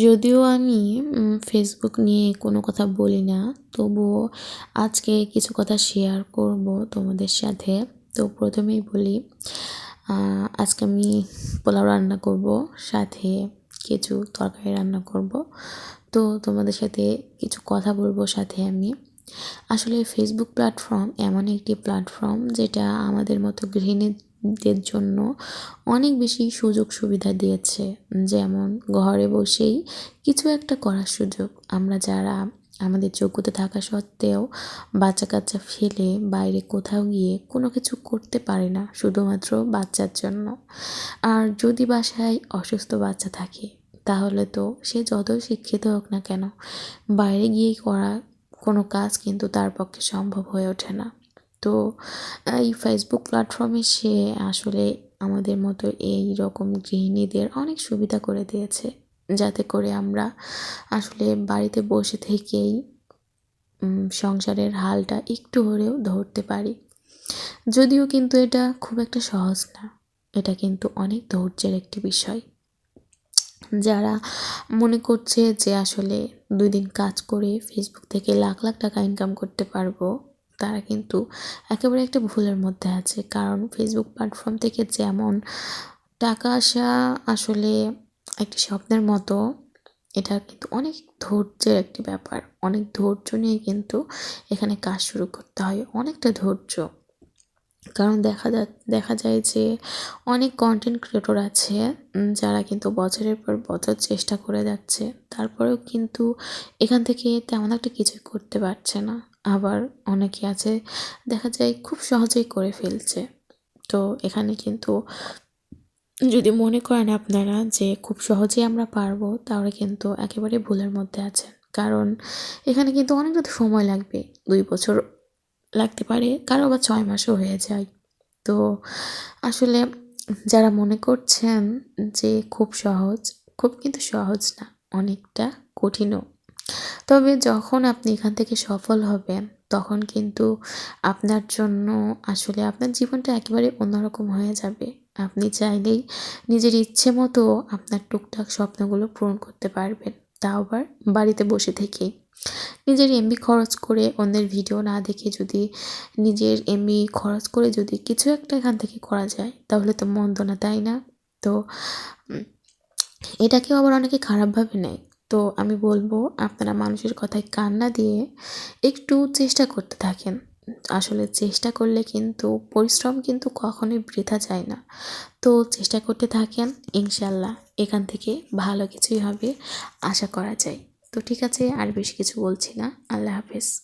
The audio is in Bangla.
যদিও আমি ফেসবুক নিয়ে কোনো কথা বলি না, তবুও আজকে কিছু কথা শেয়ার করব তোমাদের সাথে। তো প্রথমেই বলি আজকে আমি পোলাও রান্না করব, সাথে কিছু তরকারি রান্না করব। তো তোমাদের সাথে কিছু কথা বলব সাথে আমি। আসলে ফেসবুক প্ল্যাটফর্ম এমন একটি প্ল্যাটফর্ম যেটা আমাদের মতো গৃহিণীদের জন্য অনেক বেশি সুযোগ সুবিধা দিয়েছে। যেমন ঘরে বসেই কিছু একটা করার সুযোগ। আমরা যারা আমাদের যোগ্যতা থাকা সত্ত্বেও বাচ্চা কাচ্চা ফেলে বাইরে কোথাও গিয়ে কোনো কিছু করতে পারে না, শুধুমাত্র বাচ্চার জন্য। আর যদি বাসায় অসুস্থ বাচ্চা থাকে, তাহলে তো সে যতই শিক্ষিত হোক না কেন, বাইরে গিয়েই করা কোনো কাজ কিন্তু তার পক্ষে সম্ভব হয়ে ওঠে না। তো, এই ফেসবুক প্ল্যাটফর্মে সে আসলে আমাদের মতো এই রকম গৃহিণীদের অনেক সুবিধা করে দিয়েছে। যাতে করে আমরা আসলে বাড়িতে বসে থেকেই সংসারের হালটা একটু হলেও ধরতে পারি। যদিও কিন্তু এটা খুব একটা সহজ না। এটা কিন্তু অনেক ধৈর্যের একটি বিষয়। যারা মনে করছে যে আসলে দুই দিন কাজ করে ফেসবুক থেকে লাখ লাখ টাকা ইনকাম করতে পারব তারা কিন্তু একেবারে একটা ভুলের মধ্যে আছে। কারণ ফেসবুক প্ল্যাটফর্ম থেকে যেমন টাকা আসা আসলে একটি স্বপ্নের মতো, এটা কিন্তু অনেক ধৈর্যের একটি ব্যাপার। অনেক ধৈর্য নিয়ে কিন্তু এখানে কাজ শুরু করতে হয়। অনেকটা ধৈর্য। কারণ দেখা যা, দেখা যায় যে অনেক কন্টেন্ট ক্রিয়েটর আছে যারা কিন্তু বছরের পর বছর চেষ্টা করে যাচ্ছে। তারপরেও কিন্তু এখান থেকে তেমন একটা কিছুই করতে পারছে না। আবার অনেকে আছে, দেখা যায় খুব সহজেই করে ফেলছে। তো এখানে কিন্তু যদি মনে করেন আপনারা যে খুব সহজেই আমরা পারব, তাহলে কিন্তু একেবারে ভুলের মধ্যে আছেন। কারণ এখানে কিন্তু অনেকটা সময় লাগবে, দুই বছর লাগতে পারে, কারও আবার ছয় মাসও হয়ে যায়। তো আসলে যারা মনে করছেন যে খুব সহজ, খুব কিন্তু সহজ না, অনেকটা কঠিনও। তবে যখন আপনি এখান থেকে সফল হবেন, তখন কিন্তু আপনার জন্য আসলে আপনার জীবনটা একেবারে অন্যরকম হয়ে যাবে। আপনি চাইলেই নিজের ইচ্ছে মতো আপনার টুকটাক স্বপ্নগুলো পূরণ করতে পারবেন। তাও আবার বাড়িতে বসে থেকেই। নিজের এমবি খরচ করে অন্যের ভিডিও না দেখে যদি নিজের এমবি খরচ করে যদি কিছু একটা এখান থেকে করা যায়, তাহলে তো মন্দ না, তাই না? তো এটাকেও আবার অনেকে খারাপভাবে নেয়। তো আমি বলব, আপনারা মানুষের কথায় কান্না দিয়ে একটু চেষ্টা করতে থাকেন। আসলে চেষ্টা করলে কিন্তু পরিশ্রম কিন্তু কখনোই বৃথা যায় না। তো চেষ্টা করতে থাকেন ইনশাল্লাহ এখান থেকে ভালো কিছুই হবে, আশা করা যায়। তো ঠিক আছে, আর বেশি কিছু বলছি না। আল্লাহ হাফেজ।